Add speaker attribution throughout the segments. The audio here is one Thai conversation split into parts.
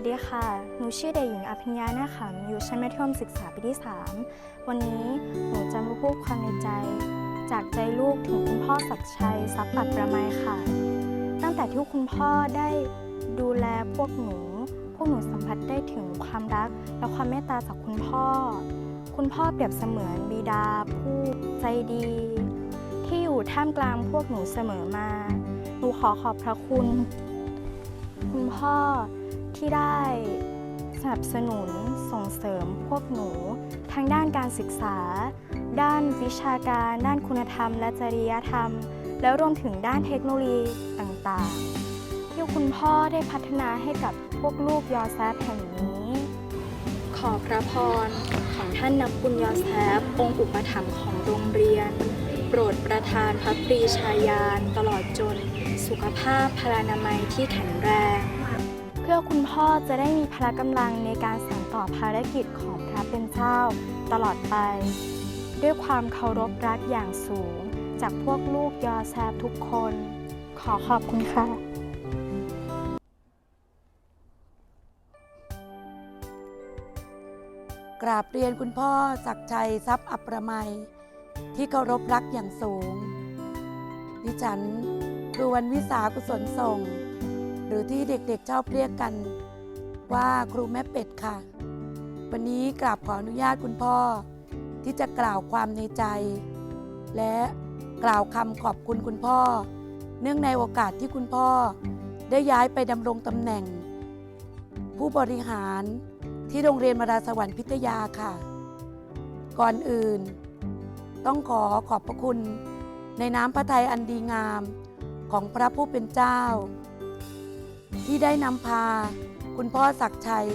Speaker 1: วัสดีค่ะ หนูชื่อเด็กหญิงอภิญญานาขำอยู่ชั้นมัธยมศึกษาปีที่ 3 วันนี้หนูจะมาพูดความในใจ จากใจลูกถึงคุณพ่อศักชัยทรัพย์ปัดประไมค่ะ ตั้งแต่ที่คุณพ่อได้ดูแลพวกหนู พวกหนูสัมผัสได้ถึงความรัก และความเมตตาจากคุณพ่อ คุณพ่อเปรียบเสมือนบิดาผู้ใจดี ที่อยู่ท่ามกลางพวกหนูเสมอมา หนูขอขอบพระคุณ คุณพ่อ ที่ได้สนับสนุนส่งเสริมพวกหนู ทางด้านการศึกษา ด้านวิชาการ ด้านคุณธรรม และจริยธรรม แล้วรวมถึงด้านเทคโนโลยีต่างๆ ที่คุณพ่อได้พัฒนาให้กับพวกลูกยอแซฟแห่งนี้ ขอพระพรของท่านนับบุญยอแซฟองค์อุปถัมภ์ของโรงเรียน โปรดประทานพระปรีชาญาณตลอดจน สุขภาพพลานามัยที่แข็งแรง พื่อคุณพ่อจะได้มีพละกำลังในการสานต่อภารกิจของพระเป็นเจ้าตลอดไป ด้วยความเคารพรักอย่างสูง จากพวกลูกยอแซบทุกคน ขอขอบคุณค่ะ
Speaker 2: กราบเรียนคุณพ่อศักชัยทรัพย์อัปประไมยที่เคารพรักอย่างสูง ดิฉันครูวันวิสากุศลส่ง หรือที่เด็กๆชอบเรียกกันว่าครูแม่เป็ดค่ะ วันนี้กราบขออนุญาตคุณพ่อ ที่จะกล่าวความในใจ และกล่าวคำขอบคุณคุณพ่อ เนื่องในโอกาสที่คุณพ่อ ได้ย้ายไปดำรงตำแหน่ง ผู้บริหารที่โรงเรียนมาราสวรรค์พิทยาค่ะ ก่อนอื่น ต้องขอขอบพระคุณในน้ำพระทัยอันดีงามของพระผู้เป็นเจ้า ที่ได้นำพา คุณพ่อศักชัย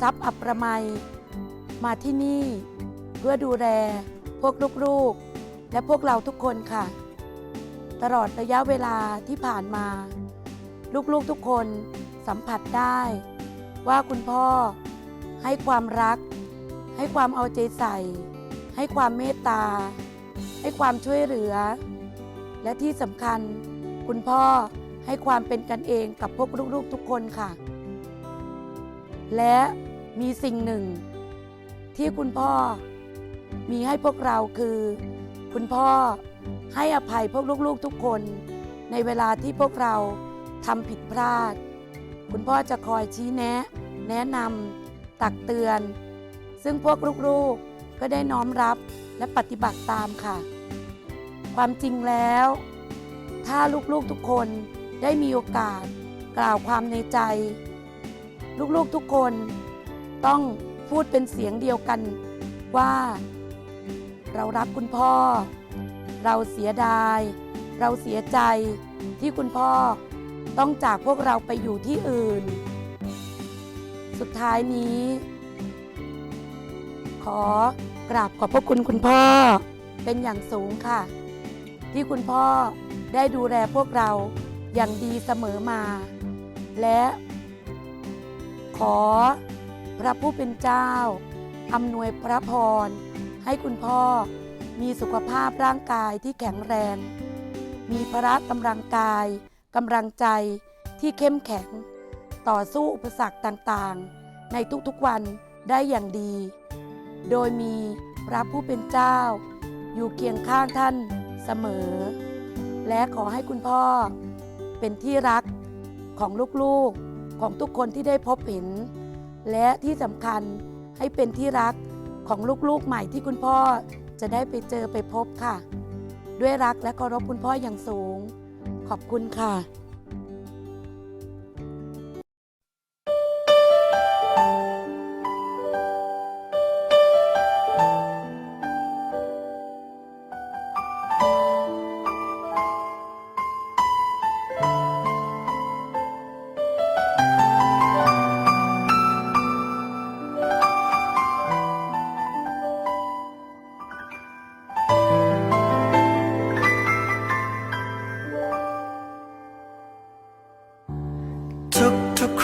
Speaker 2: ทรัพย์อัปประไมยมาที่นี่เพื่อดูแลพวกลูกๆ และพวกเราทุกคนค่ะ ตลอดระยะเวลาที่ผ่านมา ลูกๆทุกคนสัมผัสได้ ว่าคุณพ่อให้ความรัก ให้ความเอาใจใส่ ให้ความเมตตา ให้ความช่วยเหลือ และที่สำคัญคุณพ่อ ให้ความเป็นกันเองกับพวกลูกๆทุกคนค่ะ และมีสิ่งหนึ่ง ที่คุณพ่อมีให้พวกเราคือ คุณพ่อให้อภัยพวกลูกๆทุกคน ในเวลาที่พวกเราทำผิดพลาด คุณพ่อจะคอยชี้แนะ แนะนำตักเตือน ซึ่งพวกลูกๆก็ได้น้อมรับและปฏิบัติตามค่ะ ความจริงแล้ว ถ้าลูกๆทุกคน ได้มีโอกาสกล่าวความในใจ ลูกๆทุกคนต้องพูดเป็นเสียงเดียวกันว่า เรารักคุณพ่อ เราเสียดาย เราเสียใจที่คุณพ่อต้องจากพวกเราไปอยู่ที่อื่น สุดท้ายนี้ ขอกราบขอบพระคุณคุณพ่อเป็นอย่างสูงค่ะ ที่คุณพ่อได้ดูแลพวกเรา อย่างดีเสมอมา และขอพระผู้เป็นเจ้าอำนวยพระพร ให้คุณพ่อมีสุขภาพร่างกายที่แข็งแรง มีพละกำลังกายกำลังใจที่เข้มแข็ง ต่อสู้อุปสรรคต่างๆ ในทุกๆวันได้อย่างดี โดยมีพระผู้เป็นเจ้า อยู่เคียงข้างท่านเสมอ และขอให้คุณพ่อ เป็นที่รักของลูกๆ ของทุกคนที่ได้พบเห็น และที่สำคัญให้เป็นที่รักของลูกๆใหม่ที่คุณพ่อจะได้ไปเจอไปพบค่ะ ด้วยรักและเคารพคุณพ่ออย่างสูง ขอบคุณค่ะ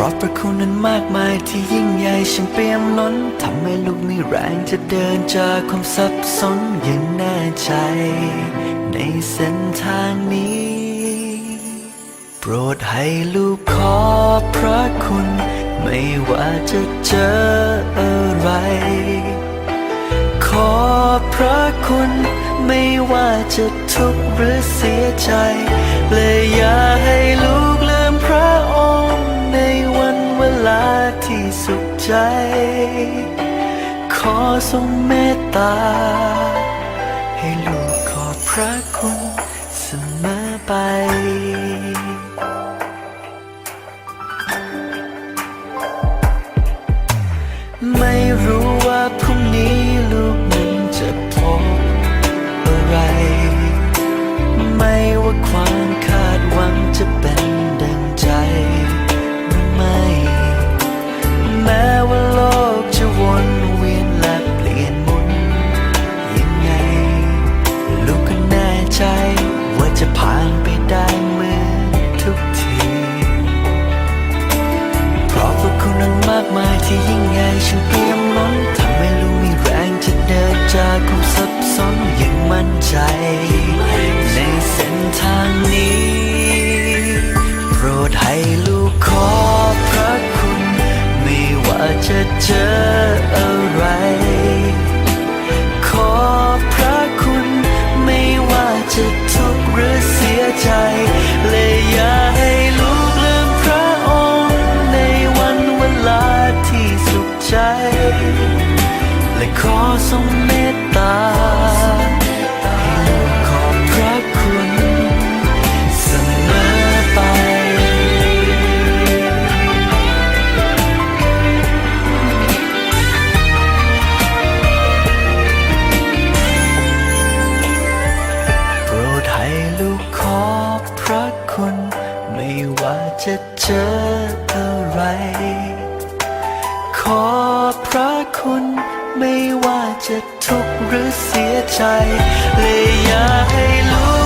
Speaker 3: ราะพระคุณนั้นมากมายที่ยิ่งใหญ่ฉันเปี่ยมล้นทำให้ลูกมีแรงจะเดินจากความสับสนอย่างแน่ใจ ในเส้นทางนี้ โปรดให้ลูกขอพระคุณ ไม่ว่าจะเจออะไร ขอพระคุณ ไม่ว่าจะทุกข์หรือเสียใจและอย่าให้ลูก ขใจขอทรงเมตตา ให้ลูกขอบพระคุณเสมอไปไม่รู้ว่าพรุ่งนี้ลูกนั้นจะพบอะไร ไม่ว่าความ จะผ่านไปได้เหมือนทุกที เพราะพวกคุณนั้นมากมายที่ยิ่งใหญ่ฉันเป อบพระคุณไม่ว่าจะเจอเท่าไร ขอพระคุณ ไม่ว่าจะทุกข์หรือเสียใจ เลยอย่าให้รู้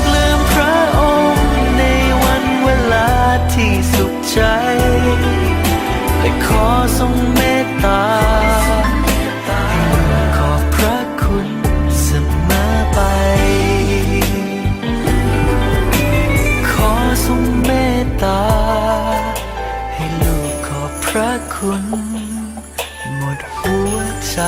Speaker 3: คุณหมดหัวใจ